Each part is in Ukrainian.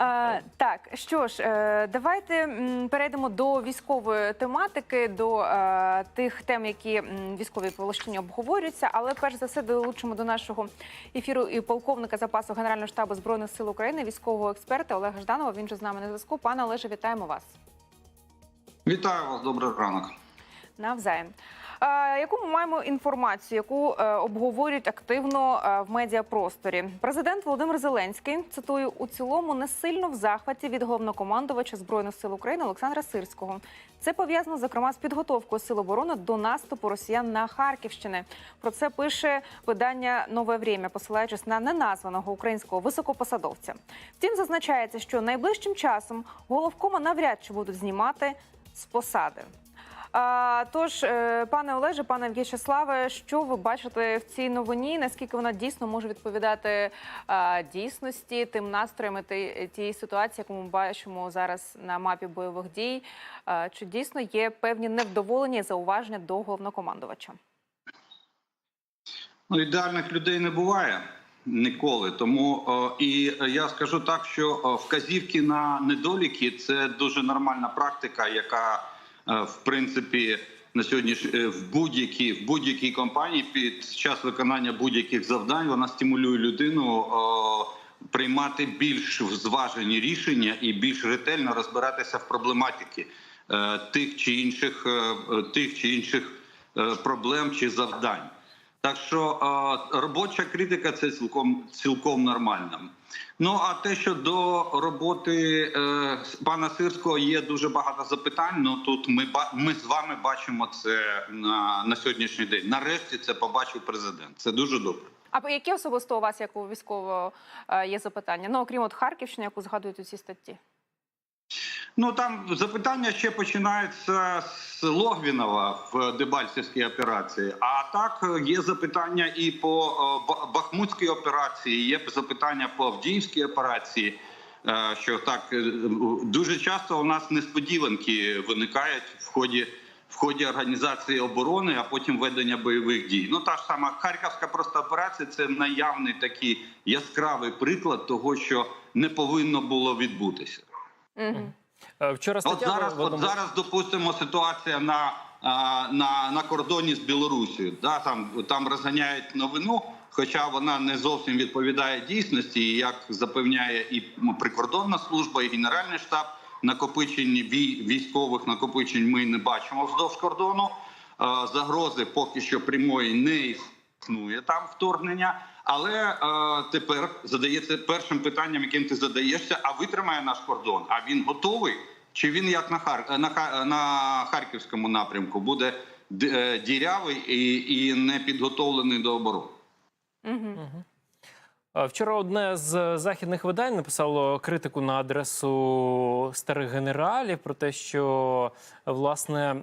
Е, так, що ж, е, давайте м, перейдемо до військової тематики, до е, тих тем, які м, військові полощині обговорюються. Але перш за все долучимо до нашого ефіру і полковника запасу Генерального штабу збройних сил України, військового експерта Олега Жданова. Він же з нами на зв'язку. Пане Олеже, вітаємо вас. Вітаю вас, добрий ранок. Навзаєм. Яку ми маємо інформацію, яку е, обговорюють активно е, в медіапросторі? Президент Володимир Зеленський цитую у цілому не сильно в захваті від головнокомандувача збройних сил України Олександра Сирського. Це пов'язано зокрема з підготовкою сил оборони до наступу росіян на Харківщини. Про це пише видання Нове Время, посилаючись на неназваного українського високопосадовця. Втім, зазначається, що найближчим часом головкома навряд чи будуть знімати з посади. Тож, е, пане Олеже, пане В'ячеславе, що ви бачите в цій новині? Наскільки вона дійсно може відповідати а, дійсності тим настроям тієї ситуації, яку ми бачимо зараз на мапі бойових дій? А, чи дійсно є певні невдоволення і зауваження до головнокомандувача? Ну, ідеальних людей не буває ніколи. Тому о, і е, я скажу так, що вказівки на недоліки це дуже нормальна практика, яка е, в принципі на сьогодні е, в будь-якій в будь-якій компанії під час виконання будь-яких завдань вона стимулює людину. О, Приймати більш зважені рішення і більш ретельно розбиратися в проблематиці е, тих чи інших е, е, тих чи інших е, проблем чи завдань. Так що робоча критика це цілком цілком нормально. Ну а те, що до роботи е, пана Сирського є дуже багато запитань. Ну тут ми ми з вами бачимо це на, на сьогоднішній день. Нарешті це побачив президент. Це дуже добре. А які особисто у вас, як у військового, е, є запитання? Ну окрім от Харківщини, яку згадують у цій статті? Ну там запитання ще починаються з Логвінова в Дебальцівській операції. А так е, є запитання і по е, Бахмутській операції, є запитання по Авдіївській операції. е, Що так дуже часто у нас несподіванки виникають в ході в ході організації оборони, а потім ведення бойових дій. Ну та ж сама Харківська просто операція це наявний такий яскравий приклад того, що не повинно було відбутися. Угу. Е, Вчора От зараз, от зараз допустимо ситуація на, на, на кордоні з Білорусією. Да, там, там розганяють новину, хоча вона не зовсім відповідає дійсності, і як запевняє і прикордонна служба, і Генеральний штаб. Накопичені вій- військових накопичень ми не бачимо вздовж кордону. Е, Загрози поки що прямої не існує там вторгнення. Але е, тепер задається першим питанням, яким ти задаєшся: а витримає наш кордон? А він готовий? Чи він як на Хар на, на харківському напрямку буде д- е, дірявий і, і не підготовлений до оборони? Угу. Е, Вчора одне з західних видань написало критику на адресу старих генералів про те, що власне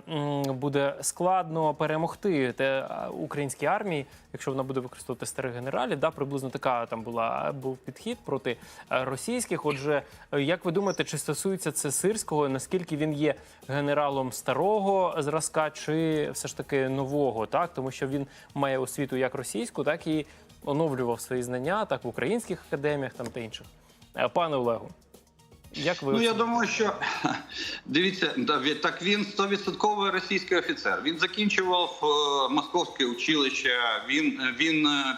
буде складно перемогти те е, українській армії, якщо вона буде використовувати старих генералів. Да, приблизно така там була був підхід проти е, російських. Отже, як ви думаєте, чи стосується це сирського? Наскільки він є генералом старого зразка, чи все ж таки нового? Так, тому що він має освіту як російську, так і оновлював свої знання так в українських академіях там та інших. Е, Пане Олегу, як ви Ну я думаю, що дивіться, так він стовідсотковий російський офіцер. Він закінчував е, московське училище. Він він е,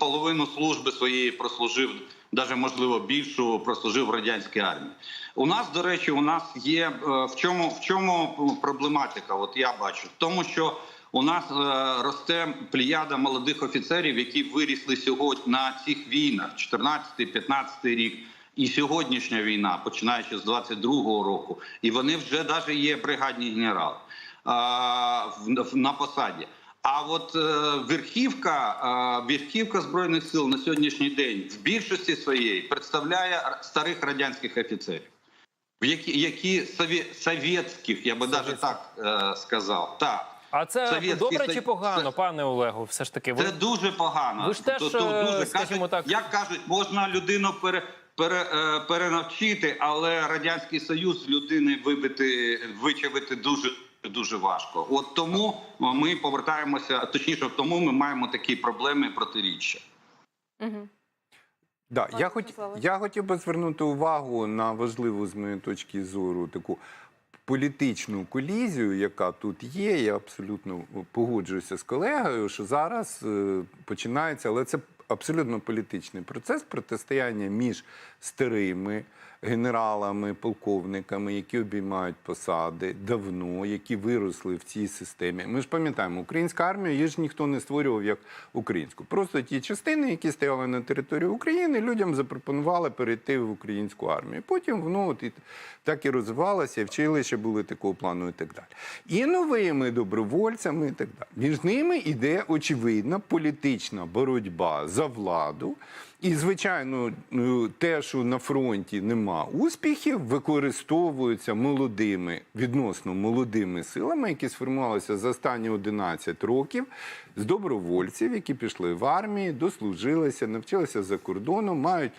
половину служби своєї прослужив, навіть можливо більшу прослужив в радянській армії. У нас, до речі, у нас є в чому в чому проблематика? От я бачу, в тому, що у нас е, росте плеяда молодих офіцерів, які вирісли сьогодні на цих війнах, 14-15 рік. І сьогоднішня війна, починаючи з 22-го року, і вони вже навіть є бригадні генерали а, в, в- на посаді. А от е, верхівка, е, верхівка збройних сил на сьогоднішній день в більшості своєї представляє старих радянських офіцерів, в які, які совєтських, я би навіть так е, сказав. Так. А це Совєтський добре чи погано, Це- пане Олегу? Все ж таки, ви Це дуже погано. Ви ж теж, То- то е, дуже, скажімо кажуть, так- як кажуть, можна людину пере, пере, е, перенавчити, але радянський союз людини вибити, вичавити дуже. Дуже важко, от тому ми повертаємося. Точніше, тому ми маємо такі проблеми протиріччя. Угу. Да, я, хоч, я хотів би звернути увагу на важливу з моєї точки зору таку політичну колізію, яка тут є. Я абсолютно погоджуюся з колегою, що зараз е, починається, але це абсолютно політичний процес протистояння між старими генералами, полковниками, які обіймають посади давно, які виросли в цій системі. Ми ж пам'ятаємо, українська армія її ж ніхто не створював як українську. Просто ті частини, які стояли на території України, людям запропонували перейти в українську армію. Потім воно от і так і розвивалося, вчилища були такого плану і так далі. І новими добровольцями, і так далі. Між ними йде очевидна політична боротьба за владу. І, звичайно, ну, те, що на фронті нема успіхів, використовуються молодими, відносно молодими силами, які сформувалися за останні 11 років, з добровольців, які пішли в армії, дослужилися, навчилися за кордоном, мають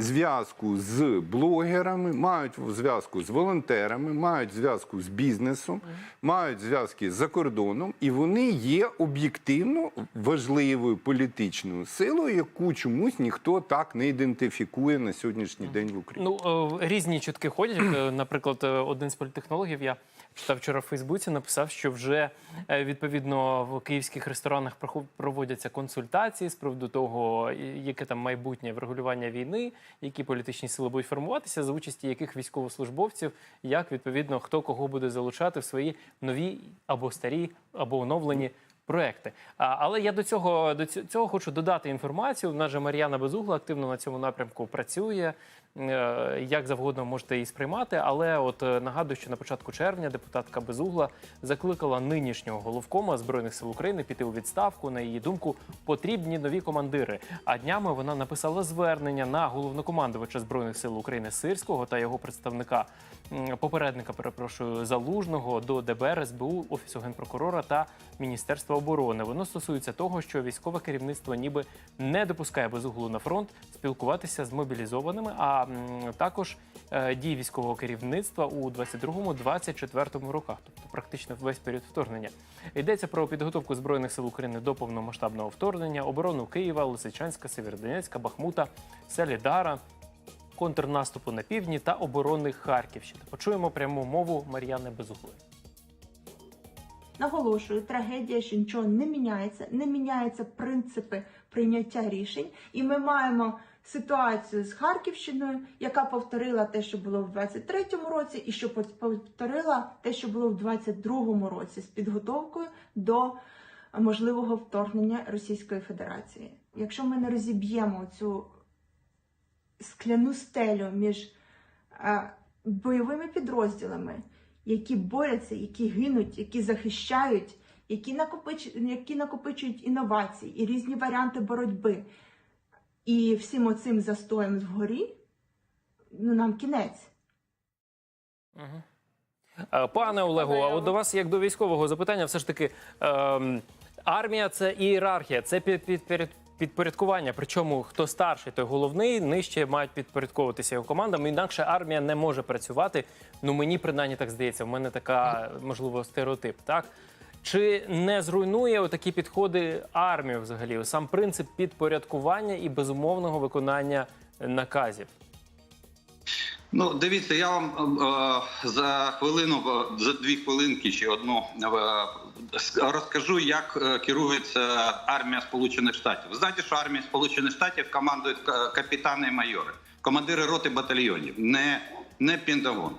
зв'язку з блогерами, мають зв'язку з волонтерами, мають зв'язку з бізнесом, мають зв'язки за кордоном, і вони є об'єктивно важливою політичною силою, яку чомусь ніхто так не ідентифікує на сьогоднішній день в Україні. Ну е, різні чутки ходять. Е, Наприклад, е, один з політехнологів я читав вчора в Фейсбуці, написав, що вже відповідно в київських ресторанах проводяться консультації з приводу того, яке там майбутнє врегулювання війни, які політичні сили будуть формуватися, за участі яких військовослужбовців, як відповідно хто кого буде залучати в свої нові або старі, або оновлені. Проекти, але я до цього до цього хочу додати інформацію. В нас же Мар'яна Безугла активно на цьому напрямку працює. Е, Як завгодно можете її сприймати, але от е, нагадую, що на початку червня депутатка Безугла закликала нинішнього головкома збройних сил України піти у відставку. На її думку, потрібні нові командири. А днями вона написала звернення на головнокомандувача збройних сил України Сирського та його представника попередника, перепрошую, залужного до ДБР, СБУ, офісу генпрокурора та Міністерства оборони. Воно стосується того, що військове керівництво ніби не допускає безуглу на фронт спілкуватися з мобілізованими, а також е, дії військового керівництва у 22-24 роках, тобто практично весь період вторгнення. Йдеться про підготовку збройних сил України до повномасштабного вторгнення, оборону Києва, Лисичанська, Сєвєродонецька, Бахмута, Селідара. Контрнаступу на півдні та оборони Харківщини. Почуємо пряму мову Мар'яни Безуглої. Наголошую, трагедія, що нічого не міняється, не міняються принципи прийняття рішень, і ми маємо ситуацію з Харківщиною, яка повторила те, що було в 23-му році, і що повторила те, що було в 22-му році з підготовкою до можливого вторгнення Російської Федерації. Якщо ми не розіб'ємо цю скляну стелю між е, бойовими підрозділами, які борються, які гинуть, які захищають, які накопичують інновації і різні варіанти боротьби. І всім оцим застоєм вгорі, ну нам кінець. Е, Пане Олегу, а от до вас, як до військового запитання, все ж таки ем, армія це ієрархія, це під, під, під, підпорядкування. Причому хто старший, той головний, нижче мають підпорядковуватися його командам. Інакше армія не може працювати. Ну мені принаймні так здається. В мене така можливо стереотип. Так чи не зруйнує такі підходи армію взагалі? Сам принцип підпорядкування і безумовного виконання наказів. Ну, дивіться, я вам е, за хвилину, е, за дві хвилинки чи одну е, розкажу, як е, керується армія Сполучених Штатів. Знаєте, що армія Сполучених Штатів командують капітани і майори, командири роти батальйонів, не, не Пентагон.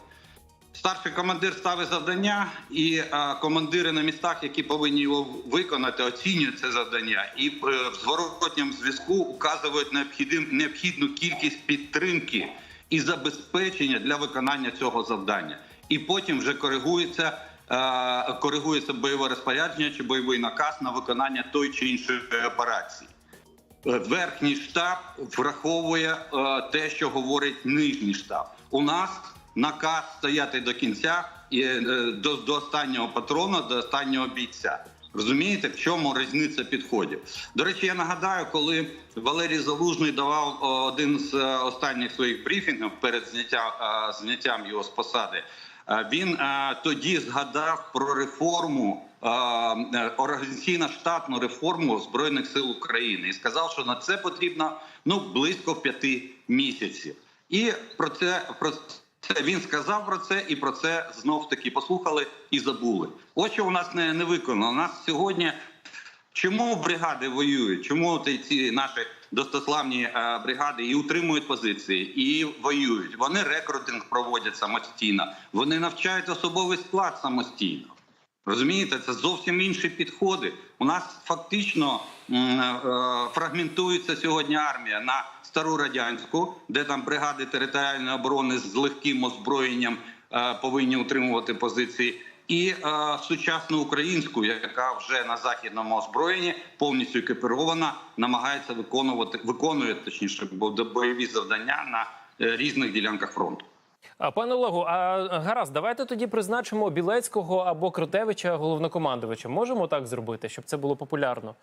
Старший командир ставить завдання, і е, командири на містах, які повинні його виконати, оцінюють це завдання і е, в зворотньому зв'язку указують необхідним, необхідну кількість підтримки і забезпечення для виконання цього завдання. І потім вже коригується, е, коригується бойове розпорядження чи бойовий наказ на виконання той чи іншої операції. Е, Верхній штаб враховує е, те, що говорить нижній штаб. У нас наказ стояти до кінця і е, до, до останнього патрона, до останнього бійця. Розумієте, в чому різниця підходів? До речі, я нагадаю, коли Валерій Залужний давав один з е, останніх своїх брифінгів перед зняттям, е, зняттям його з посади. Він тоді згадав про реформу е, організаційно штатну реформу збройних сил України і сказав, що на це потрібно ну близько п'яти місяців. І про це про це він сказав про це, і про це знов таки послухали і забули. Ось у нас не, не виконано. У нас сьогодні Чому бригади воюють? Чому ці наші достославні е, бригади і утримують позиції, і воюють? Вони рекрутинг проводять самостійно, вони навчають особовий склад самостійно. Розумієте, це зовсім інші підходи. У нас фактично е, фрагментується сьогодні армія на стару радянську, де там бригади територіальної оборони з легким озброєнням е, повинні утримувати позиції, і е, сучасну українську, яка вже на західному озброєнні повністю екіпірована, намагається виконувати виконує точніше бо- бойові завдання на е, різних ділянках фронту. Пане Олегу, а гаразд, давайте тоді призначимо Білецького або Кротевича головнокомандувачем. Можемо так зробити, щоб це було популярно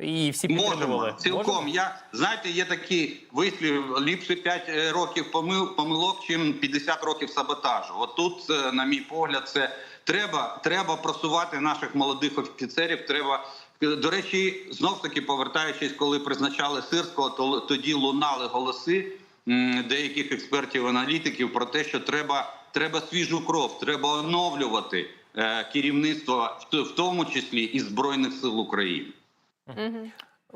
і всі підтримували? Можемо цілком. Можемо? Я знаєте, є такий вислів: ліпше 5 років помил помилок, чим 50 років саботажу. От тут, е, на мій погляд, це треба, треба просувати наших молодих офіцерів. Треба е, до речі, знов таки повертаючись, коли призначали сирського, то тоді лунали голоси деяких експертів, аналітиків про те, що треба, треба свіжу кров, треба оновлювати е, керівництво, в в тому числі і збройних сил України.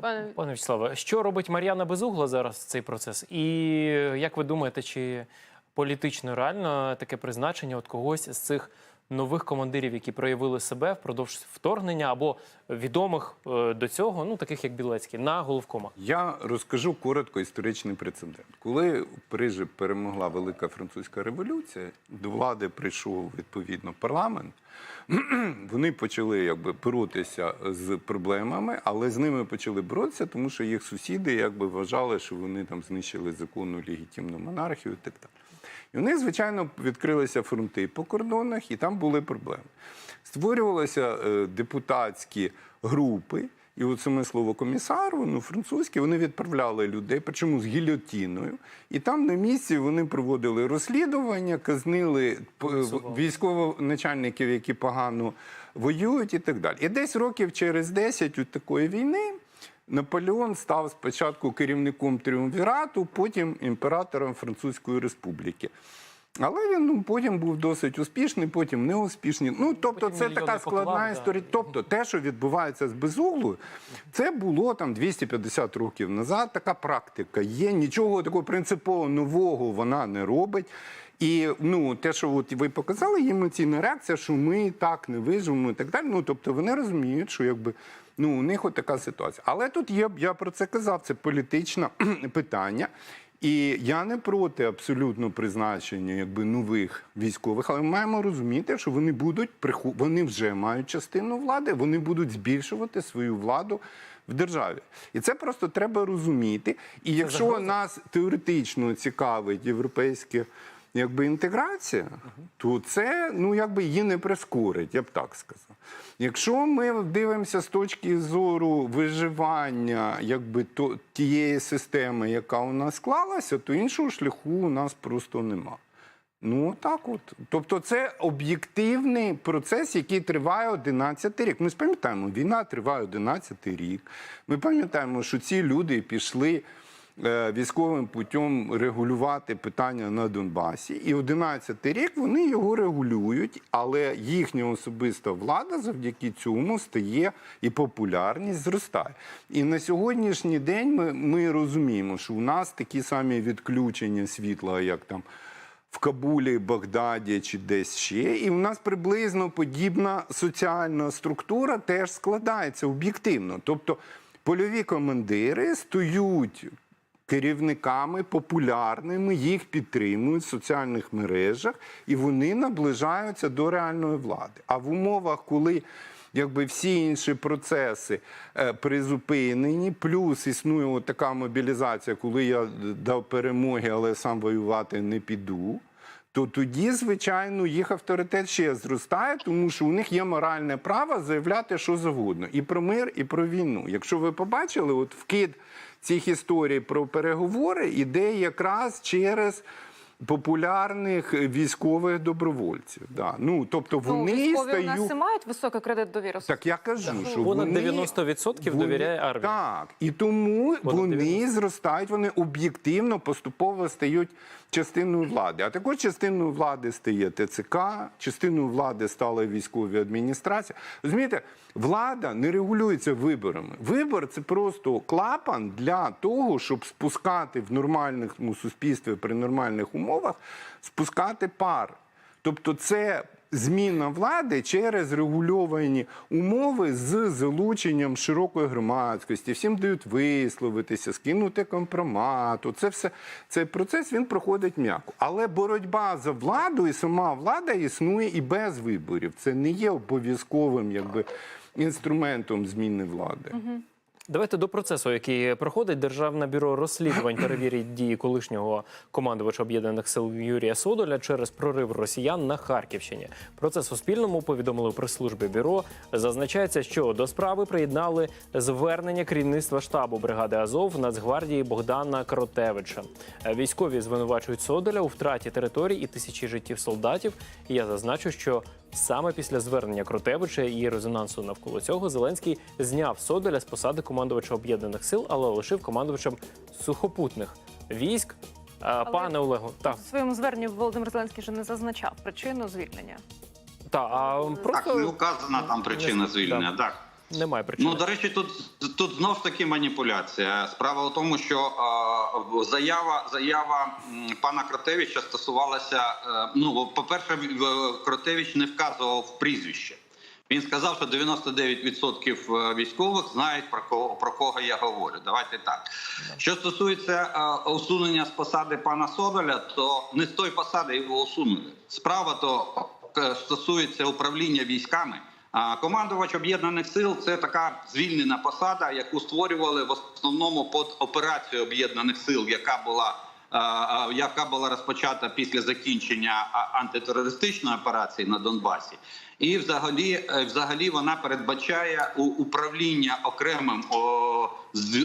Пане Пане Вячеславе, що робить Мар'яна Безугла зараз в цей процес? І як ви думаєте, чи політично реально таке призначення от когось з цих нових командирів, які проявили себе впродовж вторгнення або відомих е, до цього, ну таких як Білецький, на головкома? Я розкажу коротко історичний прецедент. Коли Парижі перемогла Велика Французька революція, до влади прийшов відповідно парламент. Вони почали якби боротися з проблемами, але з ними почали боротися, тому що їх сусіди якби вважали, що вони там знищили законну легітимну монархію і так далі. І у них, звичайно, відкрилися фронти по кордонах, і там були проблеми. Створювалися е, депутатські групи, і от саме слово комісар, ну, французьке, вони відправляли людей, причому з гільотіною. І там на місці вони проводили розслідування, казнили Голосували. військовоначальників, які погано воюють, і так далі. І десь років через 10 у такої війни. Наполеон став спочатку керівником тріумвірату, потім імператором Французької республіки. Але він ну, потім був досить успішний, потім неуспішний. Ну, тобто, Потім це така складна поклав, да. історія. Тобто, те, що відбувається з безуглою, це було там 250 років назад. Така практика є. Нічого такого принципово нового вона не робить. І ну, те, що от ви показали, є емоційна реакція, що ми так не виживемо і так далі. Ну, тобто вони розуміють, що якби ну, у них от така ситуація. Але тут є, я про це казав, це політичне питання. І я не проти абсолютно призначення якби нових військових, але ми маємо розуміти, що вони будуть приху- вони вже мають частину влади, вони будуть збільшувати свою владу в державі. І це просто треба розуміти. І якщо нас теоретично цікавить європейське. Якби інтеграція, то це ну якби її не прискорить, я б так сказав. Якщо ми дивимося з точки зору виживання якби то тієї системи, яка у нас склалася, то іншого шляху у нас просто нема. Ну так от. Тобто це об'єктивний процес, який триває 11 рік. Ми ж пам'ятаємо, війна триває 11 рік. Ми пам'ятаємо, що ці люди пішли військовим путем регулювати питання на Донбасі. І 11 рік вони його регулюють, але їхня особиста влада завдяки цьому стає і популярність зростає. І на сьогоднішній день ми, ми розуміємо, що у нас такі самі відключення світла, як там в Кабулі, Багдаді чи десь ще. І в нас приблизно подібна соціальна структура теж складається об'єктивно. Тобто польові командири стають керівниками популярними, їх підтримують в соціальних мережах, і вони наближаються до реальної влади. А в умовах, коли якби всі інші процеси е, призупинені, плюс існує така мобілізація, коли я дав перемоги, але сам воювати не піду. То тоді, звичайно, їх авторитет ще зростає, тому що у них є моральне право заявляти що завгодно і про мир, і про війну. Якщо ви побачили, от вкид цих історій про переговори іде якраз через популярних військових добровольців. Да. Ну, тобто Ну, вони військові у нас і мають високий кредит довіри. Так я кажу, що Понад вони, 90% довіряє армії. Так, і тому Понад вони 90. зростають, вони об'єктивно поступово стають частиною влади. А також частиною влади стає ТЦК, частиною влади стала військові адміністрації. Розумієте, влада не регулюється виборами. Вибор це просто клапан для того, щоб спускати в нормальному суспільстві при нормальних умовах, спускати пар. Тобто це зміна влади через регульовані умови з залученням широкої громадськості. Всім дають висловитися, скинути компромату. Це все цей процес він проходить м'яко. Але боротьба за владу і сама влада існує і без виборів. Це не є обов'язковим якби інструментом зміни влади. Давайте до процесу, який проходить Державне бюро розслідувань, перевірить дії колишнього командувача об'єднаних сил Юрія Содоля через прорив росіян на Харківщині. Про це Суспільному повідомили у прес-службі бюро. Зазначається, що до справи приєднали звернення керівництва штабу бригади Азов Нацгвардії Богдана Кротевича. Військові звинувачують Содоля у втраті територій і тисячі життів солдатів. І я зазначу, що Саме після звернення Кротевича і резонансу навколо цього Зеленський зняв Содоля з посади командувача об'єднаних сил, але лишив командувачем сухопутних військ. А, Пане Олегу, так, В своєму зверненні Володимир Зеленський вже не зазначав причину звільнення. та, а Так, не указана там причина звільнення. Так. Немає причини. Ну, до речі, тут тут знов ж таки маніпуляція. Справа в тому, що е, заява заява пана Кротевича стосувалася. Е, ну, по-перше, Кротевич не вказував прізвище. Він сказав, що 99% військових знають про кого про кого я говорю. Давайте так. Що стосується е, усунення з посади пана Соболя, то не з тої посади його усунули. Справа то е, стосується управління військами. Командувач об'єднаних сил це така звільнена посада, яку створювали в основному під операцію об'єднаних сил, яка була. Яка була розпочата після закінчення антитерористичної операції на Донбасі, і взагалі, е, взагалі вона передбачає управління окремим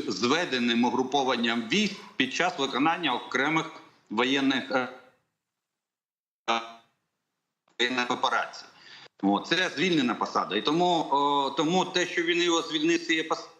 зведеним угрупованням військ під час виконання окремих воєнних е, е, воєнних операцій. О, це звільнена посада. І тому, о, тому те, що він його звільнив з цієї посади,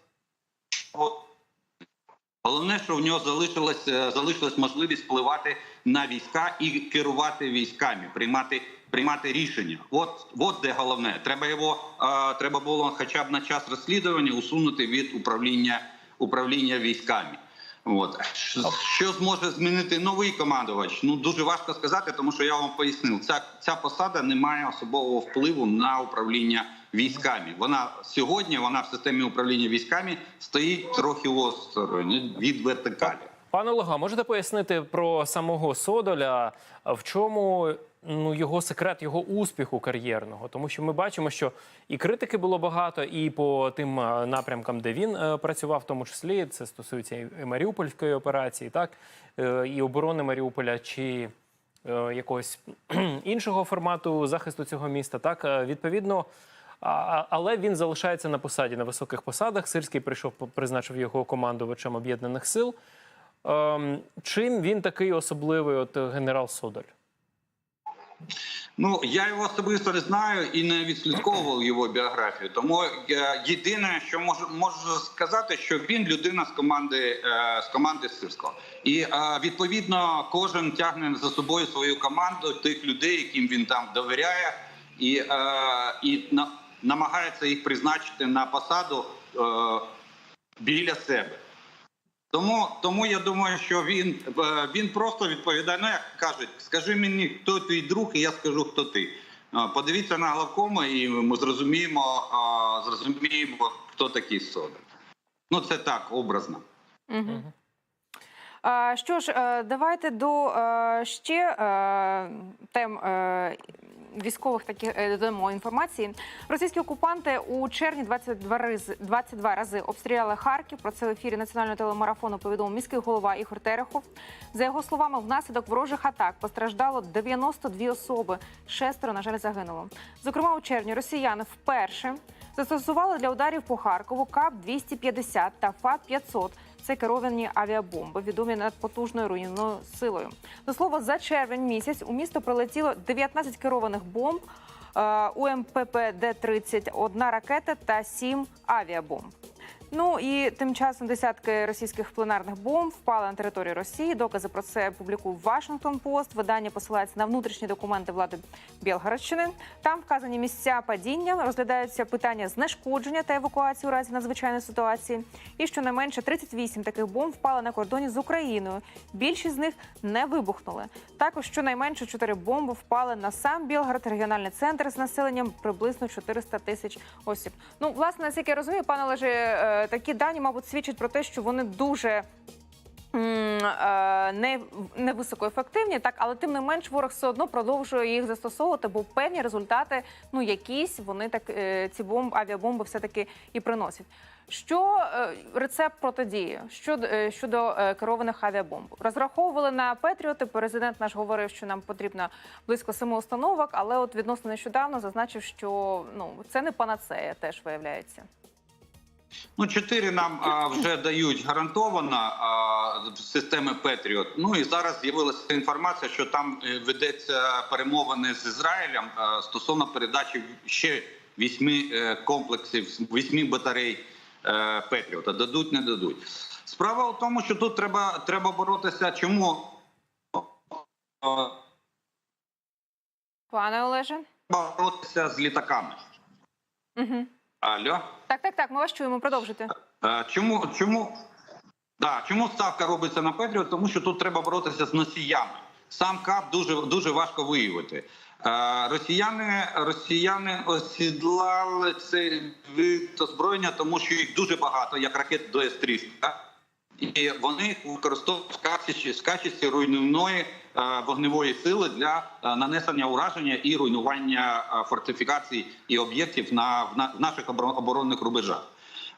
головне, що в нього залишилась, е, залишилась можливість впливати на війська і керувати військами, приймати, приймати рішення. От, от де головне. Треба його е, треба було хоча б на час розслідування усунути від управління управління військами. От Що- зможе змінити новий командувач? Ну дуже важко сказати, тому що я вам пояснив, ця ця посада не має особового впливу на управління військами. Вона сьогодні, вона в системі управління військами стоїть трохи осторонь від вертикалі. Пане Олегу, можете пояснити про самого Содоля, в чому ну його секрет його успіху кар'єрного? Тому що ми бачимо, що і критики було багато, і по тим е, напрямкам, де він е, працював, в тому числі це стосується і Маріупольської операції, так е, і оборони Маріуполя чи якогось іншого формату захисту цього міста. Так відповідно. Але він залишається на посаді на високих посадах. Сирський прийшов, призначив його командувачем об'єднаних сил. Ем, чим він такий особливий, от генерал Содоль? Ну я його особисто не знаю і не відслідковував його біографію. Тому е, єдине, що можу можу сказати, що він людина з команди е, з команди Сирського, і е, відповідно кожен тягне за собою свою команду тих людей, яким він там довіряє, і, і намагається їх призначити на посаду біля себе. Тому, тому я думаю, що він, е, він просто відповідає. Ну, як кажуть, скажи мені, хто твій друг, і я скажу, хто ти. Подивіться на главкома, і ми зрозуміємо, зрозуміємо, хто такий Содор. Ну, це так, образно. Угу. Що ж, е, давайте до е, ще тем військових таких е, додамо інформації. Російські окупанти у червні 22 рази, 22 рази обстріляли Харків. Про це в ефірі національного телемарафону повідомив міський голова Ігор Терехов. За його словами, внаслідок ворожих атак постраждало 92 особи. Шестеро, на жаль, загинуло. Зокрема, у червні росіяни вперше застосували для ударів по Харкову КАП 250 та ФАТ 500 це керовані авіабомби, відомі надпотужною руйнівною силою. До слова, за червень місяць у місто прилетіло 19 керованих бомб. е, УМПП Д-30, одна ракета та сім авіабомб. Ну і тим часом десятки російських пленарних бомб впали на територію Росії. Докази про це публікує Вашингтон Пост. Видання посилається на внутрішні документи влади Білгородщини. Там вказані місця падіння, розглядаються питання знешкодження та евакуації у разі надзвичайної ситуації. І щонайменше 38 таких бомб впали на кордоні з Україною. Більшість з них не вибухнули. Також щонайменше 4 бомби впали на сам Білгород, регіональний центр з населенням приблизно 400 тисяч осіб. Ну, власне, наскільки я розумію, пане Олеже, е, такі дані, мабуть, свідчать про те, що вони дуже. е, Не, не високоефективні, так але тим не менш ворог все одно продовжує їх застосовувати, бо певні результати, ну якісь вони так е, ці бомб, авіабомби все таки і приносять. Що е, рецепт протидії щодо, е, щодо е, керованих авіабомб? Розраховували на Петріоти. Президент наш говорив, що нам потрібно близько семи установок, але от відносно нещодавно зазначив, що ну це не панацея, теж виявляється. Ну, чотири нам а, вже дають гарантовано а, системи Петріот. Ну і зараз з'явилася інформація, що там е, ведеться перемовини з Ізраїлем а, стосовно передачі ще вісьми е, комплексів, вісьми батарей е, Петріота. Дадуть, не дадуть. Справа в тому, що тут треба, треба боротися. Чому? Е, Пане Олеже, боротися з літаками. угу. Алло? так, так, так. Ми вас чуємо. Продовжуйте. Е, Чому, чому, да, чому ставка робиться на Петріот? Тому що тут треба боротися з носіями. Сам КАП дуже, дуже важко виявити. Е, Росіяни, росіяни осідлали цей вид озброєння, тому що їх дуже багато, як ракет до С-300. І вони використовують в качестві, руйнівної е, вогневої сили для е, нанесення ураження і руйнування е, фортифікацій і об'єктів на, в на наших оборонних рубежах.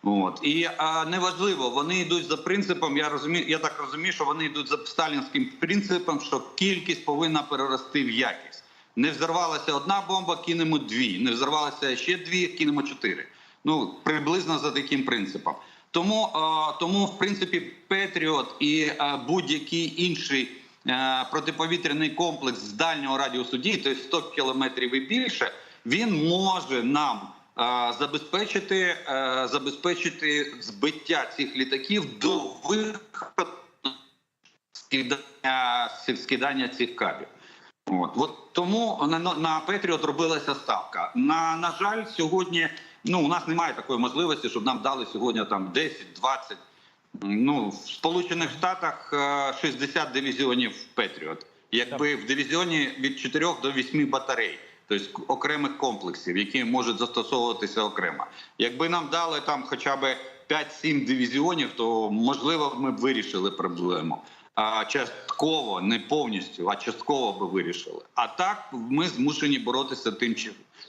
От і е, неважливо, вони йдуть за принципом. Я розумію, я так розумію, що вони йдуть за сталінським принципом, що кількість повинна перерости в якість. Не взорвалася одна бомба, кинемо дві. Не взорвалася ще дві, кинемо чотири. Ну приблизно за таким принципом. Тому, е, тому в принципі, Петріот і е, будь-який інший е, протиповітряний комплекс з дальнього радіусу дії, тобто 100 кілометрів і більше, він може нам е, забезпечити, е, забезпечити збиття цих літаків до виходу скидання, скидання цих кабів. От, от тому на, на Петріот робилася ставка. На, на жаль, сьогодні ну, у нас немає такої можливості, щоб нам дали сьогодні там 10-20. Ну, в Сполучених Штатах е, 60 дивізіонів Петріот. Якби в дивізіоні від 4 до 8 батарей, тобто окремих комплексів, які можуть застосовуватися окремо. Якби нам дали там хоча б 5-7 дивізіонів, то можливо ми б вирішили проблему. А частково, не повністю, а частково би вирішили. А так ми змушені боротися тим,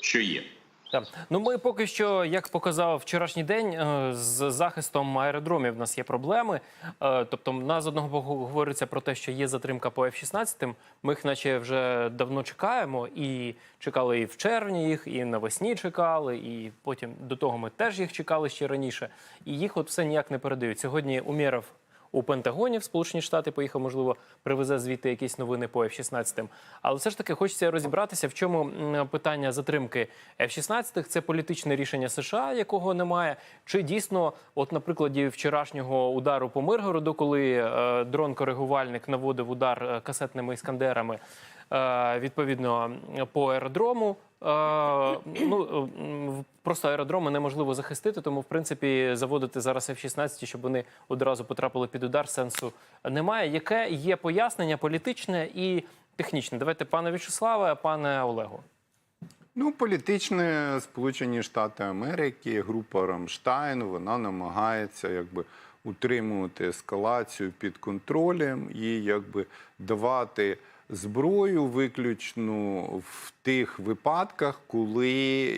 що є. Так. Ну ми поки що, як показав вчорашній день, е, з захистом аеродромів в нас є проблеми. Е, Тобто, нас з одного боку говориться про те, що є затримка по F-16, Ми їх, наче вже давно чекаємо, і чекали і в червні їх, і навесні чекали, і потім до того ми теж їх чекали ще раніше. І їх от все ніяк не передають. Сьогодні Умєров у Пентагоні в Сполучені Штати поїхав, можливо, привезе звідти якісь новини по F-16. Але все ж таки хочеться розібратися, в чому питання затримки F-16. Це політичне рішення США, якого немає. Чи дійсно, от на прикладі вчорашнього удару по Миргороду, коли е, дрон-коригувальник наводив удар е, касетними іскандерами, відповідно по аеродрому. Е, ну просто аеродроми неможливо захистити, тому в принципі заводити зараз F-16, щоб вони одразу потрапили під удар, сенсу немає. Яке є пояснення політичне і технічне? Давайте, пане В'ячеславе, пане Олегу. Ну, політичне Сполучені Штати Америки, група Рамштайн, вона намагається якби утримувати ескалацію під контролем і якби давати зброю виключно в тих випадках, коли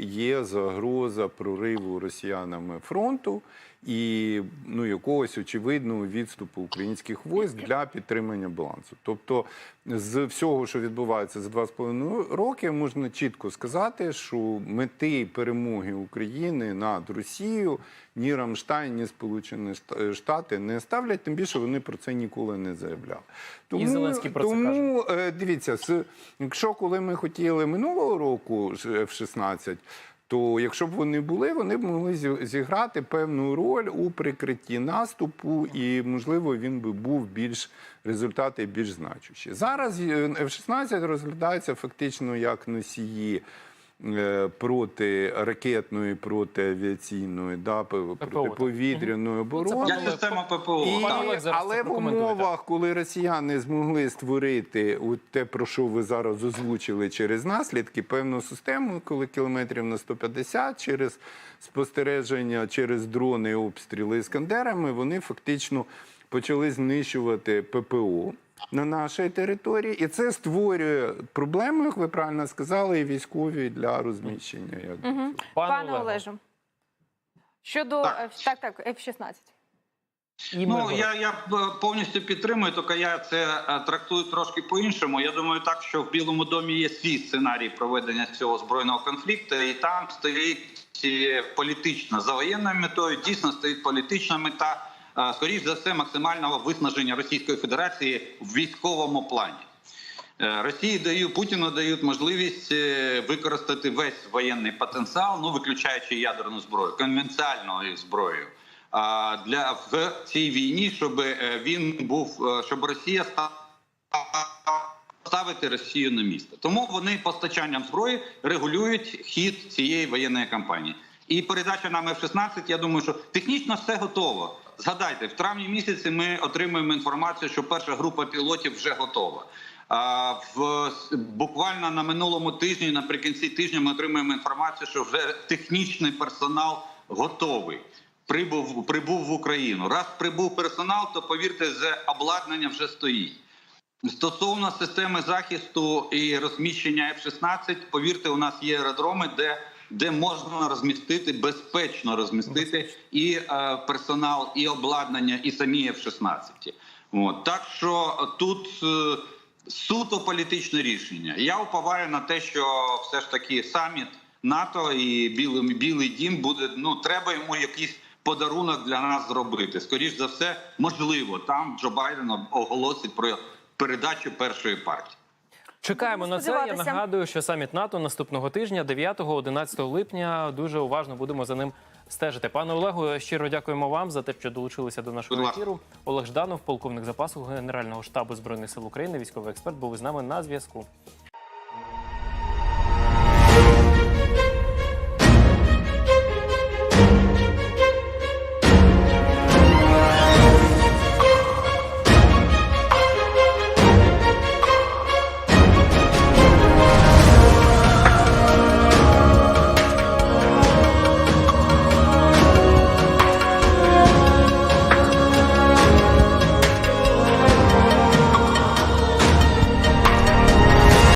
є загроза прориву росіянами фронту. І ну якогось очевидного відступу українських військ для підтримання балансу. Тобто, з всього, що відбувається за два з половиною роки, можна чітко сказати, що мети перемоги України над Росією ні Рамштайн, ні Сполучені Шта- Штати не ставлять. Тим більше вони про це ніколи не заявляли. Тому, Зеленський про це тому е, дивіться, якщо коли ми хотіли минулого року ж F-16, то якщо б вони були, вони б могли зіграти певну роль у прикритті наступу, і можливо він би був більш результати більш значущі. Зараз е, F-16 розглядається фактично як носії. Е, Протиракетної, протиавіаційної, да, п- протиповітряної оборони. Як система ППО. І, але в умовах, коли росіяни змогли створити от те, про що ви зараз озвучили через наслідки, певну систему, коли кілометрів на 150, через спостереження, через дрони обстріли іскандерами, вони фактично почали знищувати ППО. На нашій території, і це створює проблеми, як ви правильно сказали, і військові для розміщення. Як Пане, Пане Олего. Олеже, щодо Так. Так, так, F-16. І Ну я, я е, повністю підтримую, тільки я це е, трактую трошки по-іншому. Я думаю, так що в Білому домі є свій сценарій проведення цього збройного конфлікту, і там стоїть е, політична за воєнною метою. Дійсно стоїть політична мета. Скоріш за все, максимального виснаження Російської Федерації в військовому плані. Е, Росії дають Путіну дають можливість е, використати весь воєнний потенціал, ну виключаючи ядерну зброю, конвенціальною зброєю. А для в цій війні, щоб е, він був, щоб Росія стала ставити Росію на місце. Тому вони постачанням зброї регулюють хід цієї воєнної кампанії. І передача нам F-16, я думаю, що технічно все готово. Згадайте, в травні місяці ми отримуємо інформацію, що перша група пілотів вже готова. А в буквально на минулому тижні, наприкінці тижня, ми отримуємо інформацію, що вже технічний персонал готовий. Прибув прибув в Україну. Раз прибув персонал, то повірте, з обладнання вже стоїть. Стосовно системи захисту і розміщення F-16, повірте, у нас є аеродроми, де, де можна розмістити безпечно розмістити і е, персонал, і обладнання, і самі F-16. От так що тут е, суто політичне рішення. Я уповаю на те, що все ж таки саміт НАТО і Білий, Білий Дім буде. Ну треба йому якийсь подарунок для нас зробити. Скоріш за все, можливо, там Джо Байден оголосить про передачу першої партії. Чекаємо Будемо на це. Я нагадую, що саміт НАТО наступного тижня, 9-11 липня. Дуже уважно будемо за ним стежити. Пане Олегу, щиро дякуємо вам за те, що долучилися до нашого ефіру. Олег Жданов, полковник запасу Генерального штабу збройних сил України, військовий експерт, був із нами на зв'язку.